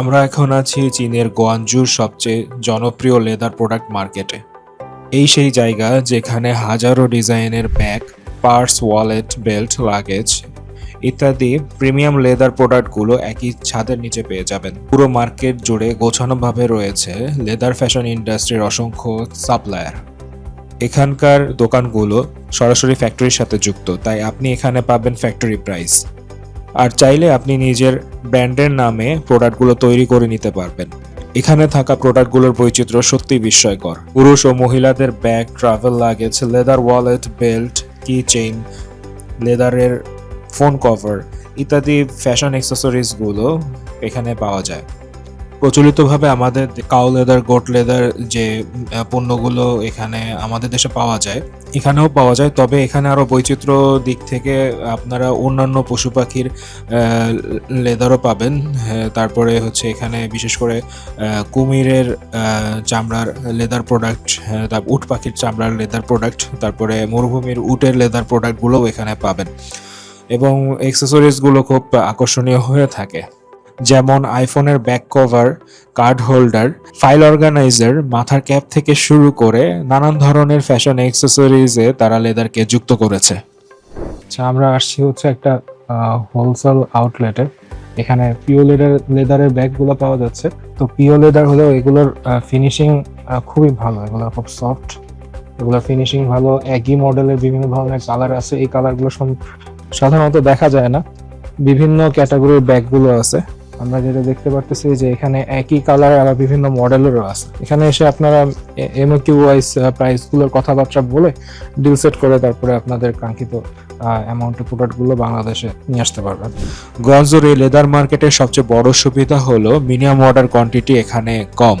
আমরা এখন আছি চীনের গোয়ানজুর সবচেয়ে জনপ্রিয় লেদার প্রোডাক্ট মার্কেটে এই সেই জায়গা যেখানে হাজারো ডিজাইনের bag purse wallet belt luggage ইত্যাদি প্রিমিয়াম লেদার প্রোডাক্টগুলো একই ছাদের নিচে পেয়ে যাবেন। পুরো মার্কেট জুড়ে গোছানোভাবে রয়েছে লেদার ফ্যাশন ইন্ডাস্ট্রির অসংখ্য সাপ্লায়ার এখানকার দোকানগুলো সরাসরি ফ্যাক্টরির সাথে যুক্ত, তাই আপনি এখানে পাবেন ফ্যাক্টরি প্রাইস আর চাইলে আপনি নিজের ব্র্যান্ডের নামে প্রোডাক্টগুলো তৈরি করে নিতে পারবেন। এখানে থাকা প্রোডাক্টগুলোর বৈচিত্র্য সত্যি বিস্ময়কর। পুরুষ ও মহিলাদের bag, travel luggage, leather wallet, belt key chain লেদারের ফোন কভার ইত্যাদি ফ্যাশন অ্যাক্সেসরিজগুলো এখানে পাওয়া যায়। প্রচলিতভাবে আমাদের কাউ লেদার গোট লেদার যে পণ্যগুলো এখানে আমাদের দেশে পাওয়া যায় এখানেও পাওয়া যায়। তবে এখানে আরও বৈচিত্র্য দিক থেকে আপনারা অন্যান্য পশু পাখির লেদারও পাবেন। হ্যাঁ, তারপরে হচ্ছে এখানে বিশেষ করে কুমিরের চামড়ার লেদার প্রোডাক্ট তারপর উট পাখির চামড়ার লেদার প্রোডাক্ট তারপরে মরুভূমির উটের লেদার প্রোডাক্টগুলোও এখানে পাবেন। এবং অ্যাক্সেসরিজগুলো খুব আকর্ষণীয় হয়ে থাকে। যেমন আইফোনের back cover card holder file organiser মাথার ক্যাপ থেকে শুরু করে নানান ধরনের ফ্যাশন অ্যাক্সেসরিজে তারা লেদারকে যুক্ত করেছে। আচ্ছা আমরা আসছি হচ্ছে একটা হোলসেল আউটলেটে এখানে পিও লেদার লেদারের ব্যাগগুলো পাওয়া যাচ্ছে। তো পিও লেদার হলেও এগুলোর ফিনিশিং খুবই ভালো। এগুলো খুব সফট এগুলোর ফিনিশিং ভালো। একই মডেলের বিভিন্ন ধরনের কালার আছে। এই কালারগুলো সাধারণত দেখা যায় না। বিভিন্ন ক্যাটাগরির ব্যাগগুলো আছে। আমরা যেটা দেখতে পারতেছি যে এখানে একই কালার আবার বিভিন্ন মডেলেরও আছে এখানে এসে আপনারা এমকিউ ওয়াইজ প্রাইসগুলোর কথাবার্তা বলে ডিল সেট করে তারপরে আপনাদের কাঙ্ক্ষিত অ্যামাউন্টের প্রোডাক্টগুলো বাংলাদেশে নিয়ে আসতে পারবেন। গঞ্জোর এই লেদার মার্কেটের সবচেয়ে বড় সুবিধা হলো মিনিমাম অর্ডার কোয়ান্টিটি এখানে কম।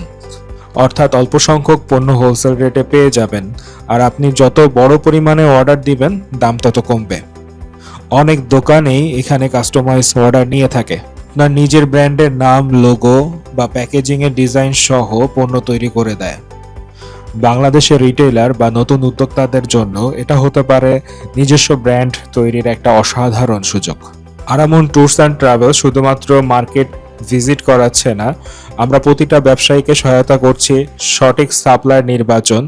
অর্থাৎ অল্প সংখ্যক পণ্য হোলসেল রেটে পেয়ে যাবেন। আর আপনি যত বড় পরিমাণে অর্ডার দিবেন, দাম তত কমবে। অনেক দোকানেই এখানে কাস্টমাইজ অর্ডার নিয়ে থাকে। আপনার নিজের ব্র্যান্ডের নাম, লোগো বা প্যাকেজিংয়ের ডিজাইন সহ পণ্য তৈরি করে দেয়। বাংলাদেশের রিটেইলার বা নতুন উদ্যোক্তাদের জন্য এটা হতে পারে নিজস্ব ব্র্যান্ড তৈরির একটা অসাধারণ সুযোগ। আরামন ট্যুরস অ্যান্ড ট্রাভেল শুধুমাত্র মার্কেট ভিজিট করাচ্ছে না, আমরা প্রতিটা ব্যবসায়ীকে সহায়তা করছি সঠিক সাপ্লাই নির্বাচন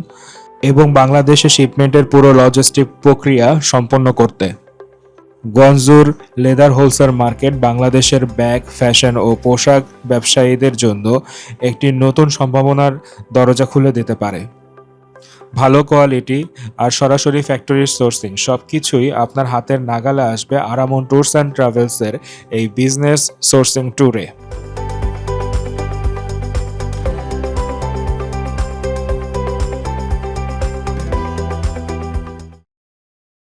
এবং বাংলাদেশে শিপমেন্টের পুরো লজিস্টিক প্রক্রিয়া সম্পন্ন করতে। গঞ্জুর লেদার হোলসেল মার্কেট বাংলাদেশের ব্যাগ, ফ্যাশন ও পোশাক ব্যবসায়ীদের জন্য একটি নতুন সম্ভাবনার দরজা খুলে দিতে পারে। ভালো কোয়ালিটি আর সরাসরি ফ্যাক্টরির সোর্সিং সব কিছুই আপনার হাতের নাগালে আসবে আরামন ট্যুরস অ্যান্ড ট্রাভেলসের এই বিজনেস সোর্সিং ট্যুরে।